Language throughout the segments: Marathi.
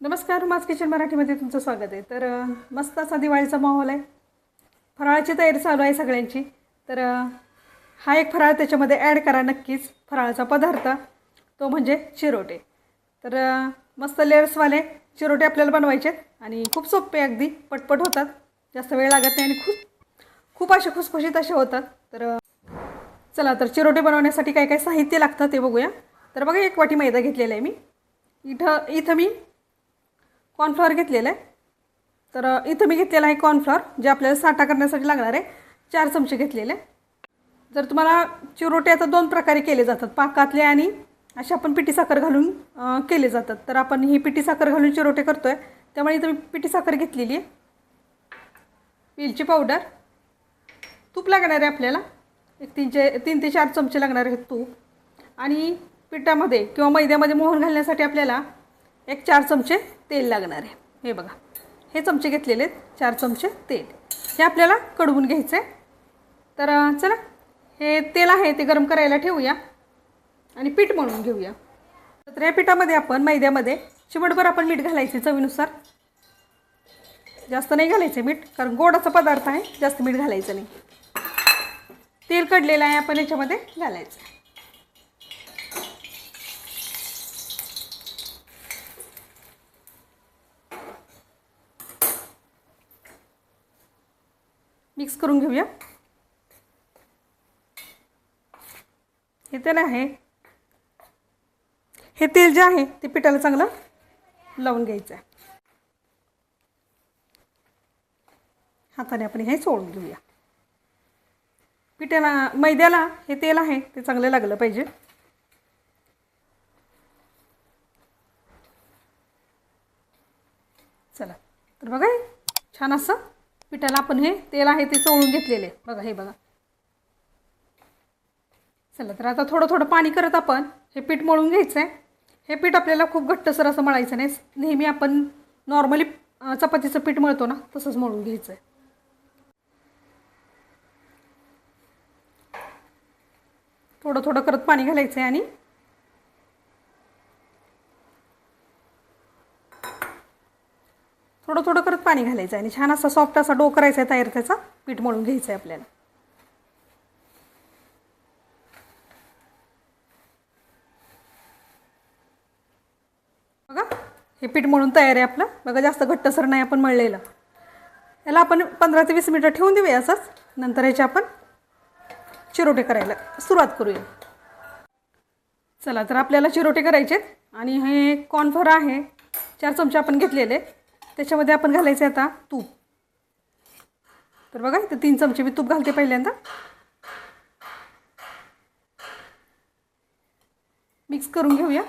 नमस्कार माझ किचन मराठीमध्ये तुमचं स्वागत आहे. तर मस्त असा दिवाळीचा माहोल आहे. फराळाची तयारी चालू आहे सगळ्यांची. तर हा एक फराळ त्याच्यामध्ये ॲड करा नक्कीच. फराळाचा पदार्थ तो म्हणजे चिरोटे. तर मस्त लेअर्सवाले चिरोटे आपल्याला बनवायचे आहेत आणि खूप सोपे अगदी. पटपट होतात. जास्त वेळ लागत नाही आणि खूप खूप असे खुसखुशीत असे होतात. तर चला तर चिरोटे बनवण्यासाठी काय काय साहित्य लागतं ते बघूया. तर बघा एक वाटी मैदा घेतलेला आहे मी. इथं इथं मी कॉर्नफ्लॉवर घेतलेलं आहे. तर इथं मी घेतलेला आहे कॉर्नफ्लॉवर जे आपल्याला साठा करण्यासाठी लागणार आहे. चार चमचे घेतलेले. जर तुम्हाला चिरोटे आता दोन प्रकारे केले जातात. पाकातले आणि असे आपण पिठी साखर घालून केले जातात. तर आपण ही पिठी साखर घालून चिरोटे करतो आहे त्यामुळे इथं मी पिठी साखर घेतलेली आहे. वेलची पावडर तूप लागणार आहे आपल्याला. एक तीनचे तीन ते चार चमचे लागणार आहेत तूप. आणि पिठामध्ये किंवा मैद्यामध्ये मोहन घालण्यासाठी आपल्याला एक चार चमचे तेल लागणार आहे. हे बघा. हे चमचे घेतलेले आहेत. चार चमचे तेल. हे आपल्याला कडवून घ्यायचं आहे. तर चला. हे तेल आहे ते गरम करायला ठेवूया. आणि पीठ म्हणून घेऊया. तर या पिठामध्ये आपण मैद्यामध्ये चिमटभर आपण मीठ घालायचे चवीनुसार. जास्त नाही घालायचं मीठ कारण गोडाचा पदार्थ आहे. जास्त मीठ घालायचं नाही. तेल कडलेलं आहे आपण याच्यामध्ये घालायचं मिक्स करून घेऊया. हे तेल आहे. हे तेल जे आहे ते पिठाला चांगलं लावून घ्यायचं आहे. हाताने आपण हे सोडून घेऊया. पिठाला मैद्याला हे तेल आहे ते चांगलं लागलं पाहिजे. चला तर बघा छान असं पिठाला आपण हे तेल आहे ते चोळून घेतलेले. बघा हे बघा. चला तर आता थोडं थोडं पाणी करत आपण हे पीठ मळून घ्यायचं आहे हे पीठ आपल्याला खूप घट्टसर असं मळायचं नाही. नेहमी आपण नॉर्मली चपातीचं पीठ मळतो ना तसंच मळून घ्यायचं आहे थोडं थोडं करत पाणी घालायचं आहे आणि थोडं थोडं करत पाणी घालायचं आहे आणि छान असा सॉफ्ट असा डो करायचा आहे तयार त्याचा पीठ मळून घ्यायचं आहे आपल्याला. बघा हे पीठ मळून तयार आहे आपलं. बघा जास्त घट्टसर नाही आपण मळलेलं. याला आपण पंधरा ते वीस मिनटं ठेवून देऊया असंच. नंतर ह्याचे आपण चिरोटे करायला सुरुवात करूया. चला तर आपल्याला चिरोटे करायचे आहेत. आणि हे कॉर्नफ्लोअर आहे. चार चमचे आपण घेतलेले. त्याच्यामध्ये आपण घालायचं आता तूप. तर बघा इथं तीन चमचे मी तूप घालते पहिल्यांदा. मिक्स करून घेऊया.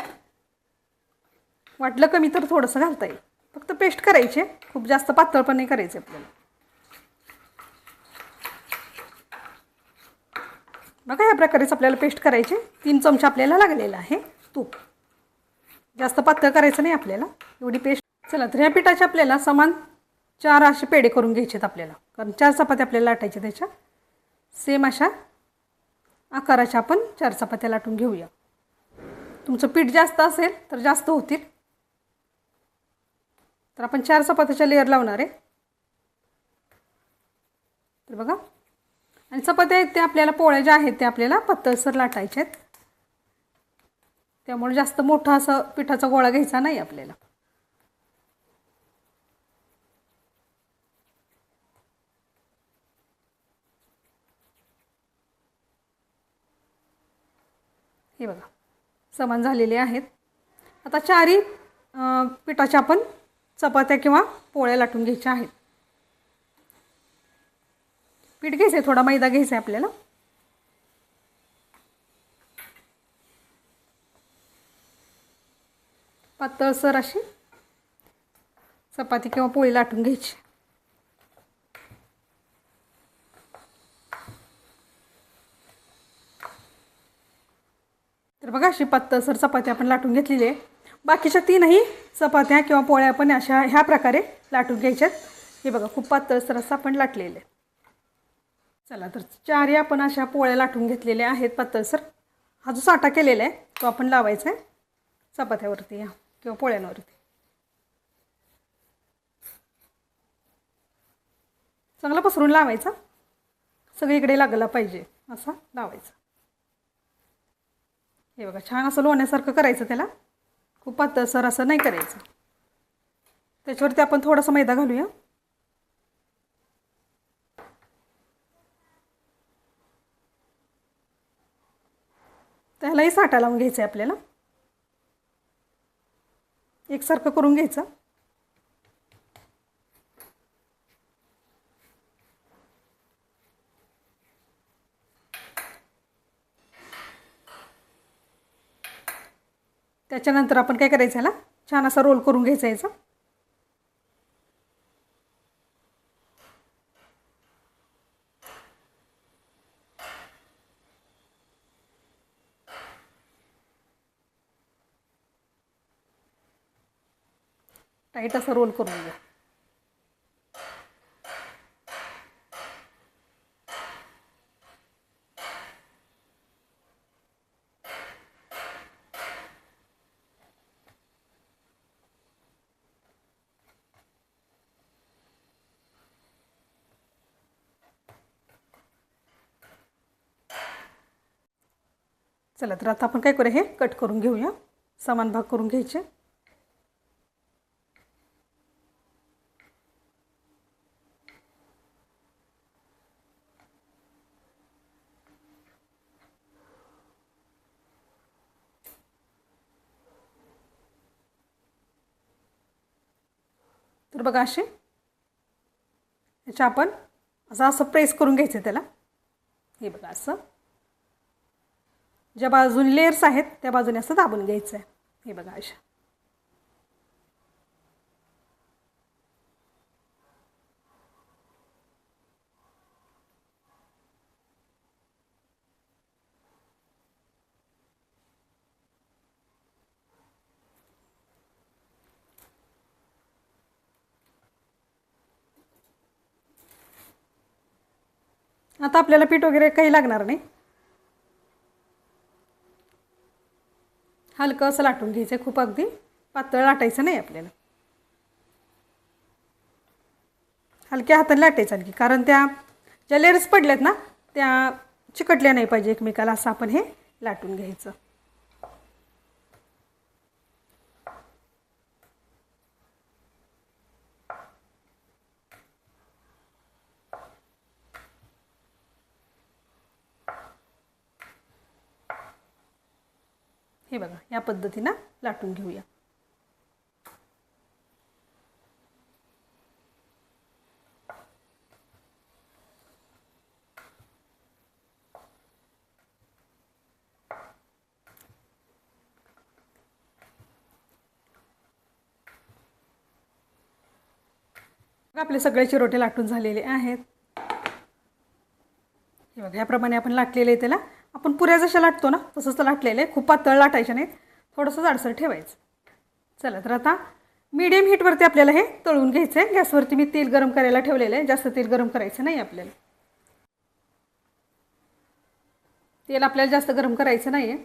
वाटलं कमी तर थोडंसं घालता येईल. फक्त पेस्ट करायचे खूप जास्त पातळ पण नाही करायचे आपल्याला. बघा या प्रकारेच आपल्याला पेस्ट करायचे तीन चमचे आपल्याला लागलेला आहे तूप. जास्त पातळ करायचं नाही आपल्याला. एवढी पेस्ट चला तर ह्या पिठाचे आपल्याला समान चार असे पेढे करून घ्यायचे आहेत आपल्याला. कारण चार चपात्या आपल्याला लाटायच्या त्याच्या. सेम अशा आकाराच्या आपण चार चपात्या लाटून घेऊया. तुमचं पीठ जास्त असेल तर जास्त होतील. तर आपण चार चपात्याच्या लेअर लावणार आहे. तर बघा. आणि चपात्या आहेत त्या आपल्याला पोळ्या ज्या आहेत त्या आपल्याला पातळसर लाटायच्या आहेत. त्यामुळे जास्त मोठा असं पिठाचा गोळा घ्यायचा नाही आपल्याला. हे बघा. समान झालेले आहेत. आता चारही पिठाच्या आपण चपात्या किंवा पोळ्या लाटून घ्यायच्या आहेत. पीठ घ्यायचं आहे थोडा मैदा घ्यायचा आहे आपल्याला पातळसर अशी चपाती किंवा पोळी लाटून घ्यायची. बघा अशी पातळसर चपाती आपण लाटून घेतलेली आहे. बाकीच्या तीनही चपात्या किंवा पोळ्या पण अशा ह्या प्रकारे लाटून घ्यायच्यात. हे बघा खूप पातळसर असं आपण लाटलेलं आहे. चला तर चारही आपण अशा पोळ्या लाटून घेतलेल्या आहेत पातळसर हा जो साठा केलेला आहे तो आपण लावायचा आहे. चपात्यावरती या किंवा पोळ्यांवरती. चांगला पसरून लावायचा. सगळीकडे लागला पाहिजे असा लावायचा. हे बघा छान असं लोण्यासारखं करायचं त्याला. खूप पातळसर असं नाही करायचं. त्याच्यावरती आपण थोडासा मैदा घालूया. त्यालाही साठा लावून घ्यायचं आहे आपल्याला. एकसारखं करून घ्यायचं. त्याच्यानंतर आपण काय करायचं ह्याला छान असा रोल करून घ्यायचा याचा. टाईट असा रोल करून घ्या. चला तर आता आपण काय करूया हे कट करून घेऊया. समान भाग करून घ्यायचे. तर बघा असे. याच्या आपण असं असं प्रेस करून घ्यायचं त्याला. हे बघा असं. ज्या बाजून लेयर्स आहेत त्या बाजूने असं दाबून घ्यायचं आहे. हे बघा अशा. आता आपल्याला पीठ वगैरे काही लागणार नाही. हलकं असं लाटून घ्यायचं आहे खूप अगदी. पातळ लाटायचं नाही आपल्याला. हलक्या हाताने लाटायचं आणखी कारण त्या ज्या लेअर्स पडल्यात ना त्या चिकटल्या नाही पाहिजे एकमेकाला असं आपण हे लाटून घ्यायचं. हे बघा या पद्धतीनं लाटून घेऊया. आपले सगळे चिरोटे लाटून झालेले आहेत. हे बघा याप्रमाणे आपण लाटलेले त्याला. आपण पुऱ्या जशा लाटतो ना तसंच तर लाटलेलं. आहे खूप पातळ लाटायच्या नाहीत. थोडंसं जाडसर ठेवायचं. चला तर आता मीडियम हीटवरती आपल्याला हे तळून घ्यायचं आहे. गॅसवरती मी तेल गरम करायला ठेवलेलं आहे. जास्त तेल गरम करायचं नाही आपल्याला. तेल आपल्याला जास्त गरम करायचं नाही आहे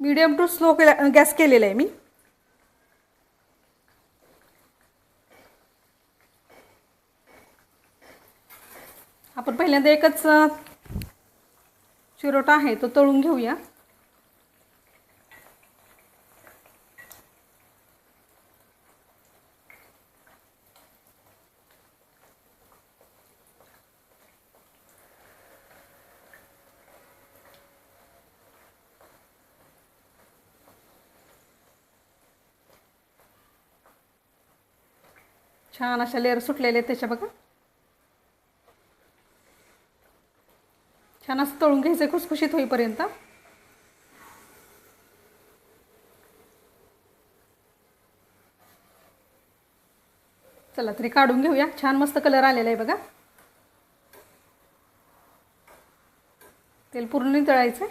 मीडियम टू स्लो गॅस केलेला आहे मी. आपण पहिल्यांदा एकच चिरोटा आहे तो तळून घेऊया. छान अशा लेअर सुटलेले आहेत त्याच्या बघा छान असं तळून घ्यायचं खुसखुशीत होईपर्यंत. चला तरी काढून घेऊया. छान मस्त कलर आलेला आहे बघा. तेल पूर्ण तळायचं.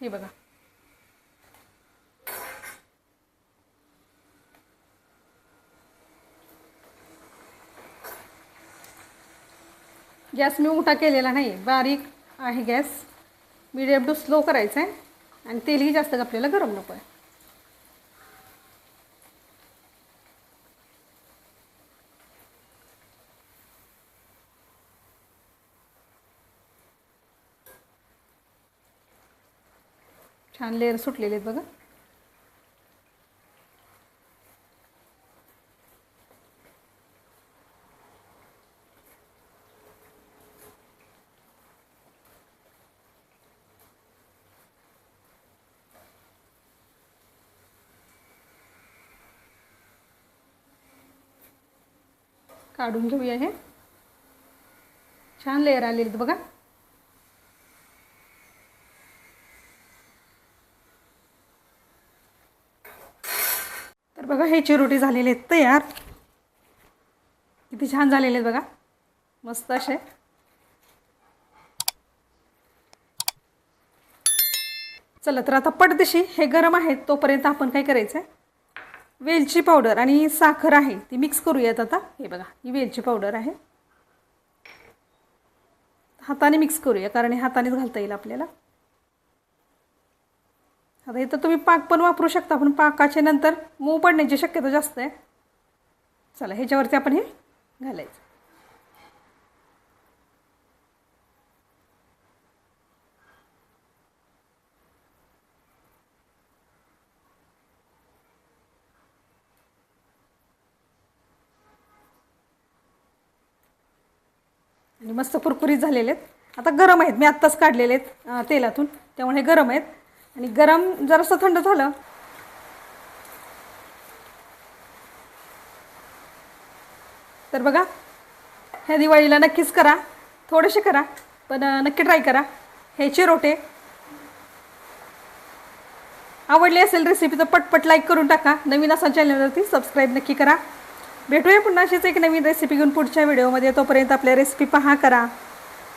हे बघा. गॅस मी मोठा केलेला नाही बारीक आहे गॅस. मीडियम टू स्लो करायचा आहे आणि तेलही जास्त आपल्याला गरम नको आहे छान लेअर सुटलेले आहेत बघा. काढून घेऊया हे. छान लेअर आलेले आहेत बघा. तर बघा हे चिरोटी झालेले आहेत तयार. किती छान झालेले आहेत बघा. मस्त असे. चला तर आता पडदेशी हे गरम आहेत तोपर्यंत आपण काय करायचं आहे वेलची पावडर आणि साखर आहे ती मिक्स करूयात आता. हे बघा ही वेलची पावडर आहे. हाताने मिक्स करूया कारण हे हातानेच घालता येईल आपल्याला. आता इथं तुम्ही पाक पण वापरू शकता पण पाकाच्या नंतर मऊ पडण्याची शक्यता जास्त आहे. चला ह्याच्यावरती आपण हे घालायचं. आणि मस्त कुरकुरीत झालेले आहेत. आता गरम आहेत. मी आत्ताच काढलेले आहेत तेलातून. त्यामुळे हे गरम आहेत. आणि गरम जरासं थंड झालं. तर बघा ह्या दिवाळीला नक्कीच करा. थोडेसे करा पण नक्की ट्राय करा. हे चिरोटे. आवडली असेल रेसिपी तर पटपट लाईक करून टाका. नवीन असा चॅनलवरती सबस्क्राईब नक्की करा. भेटूया पुन्हा अशीच एक नवीन रेसिपी घेऊन पुढच्या व्हिडिओमध्ये. तोपर्यंत आपल्या रेसिपी पहा करा.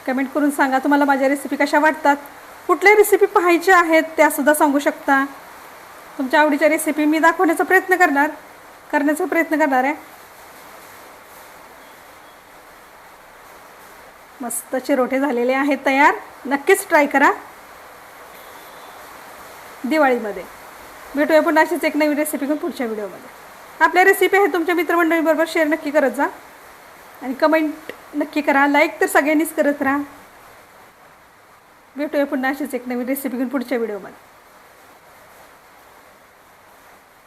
कमेंट करून सांगा तुम्हाला माझ्या रेसिपी कशा वाटतात. कुठल्या रेसिपी पाहायच्या आहेत त्यासुद्धा सांगू शकता. तुमच्या आवडीच्या रेसिपी मी दाखवण्याचा प्रयत्न करणार. करण्याचा प्रयत्न करणार आहे. मस्त चिरोटे झालेले आहेत तयार. नक्कीच ट्राय करा. दिवाळीमध्ये. भेटूया पुन्हा अशीच एक नवीन रेसिपी घेऊन पुढच्या व्हिडिओमध्ये. आपल्या रेसिपी आहेत तुमच्या मित्रमंडळीबरोबर शेअर नक्की करत जा. आणि कमेंट नक्की करा. लाईक तर सगळ्यांनीच करत राहा. भेटूया पुन्हा अशीच एक नवीन रेसिपी घेऊन पुढच्या व्हिडिओमध्ये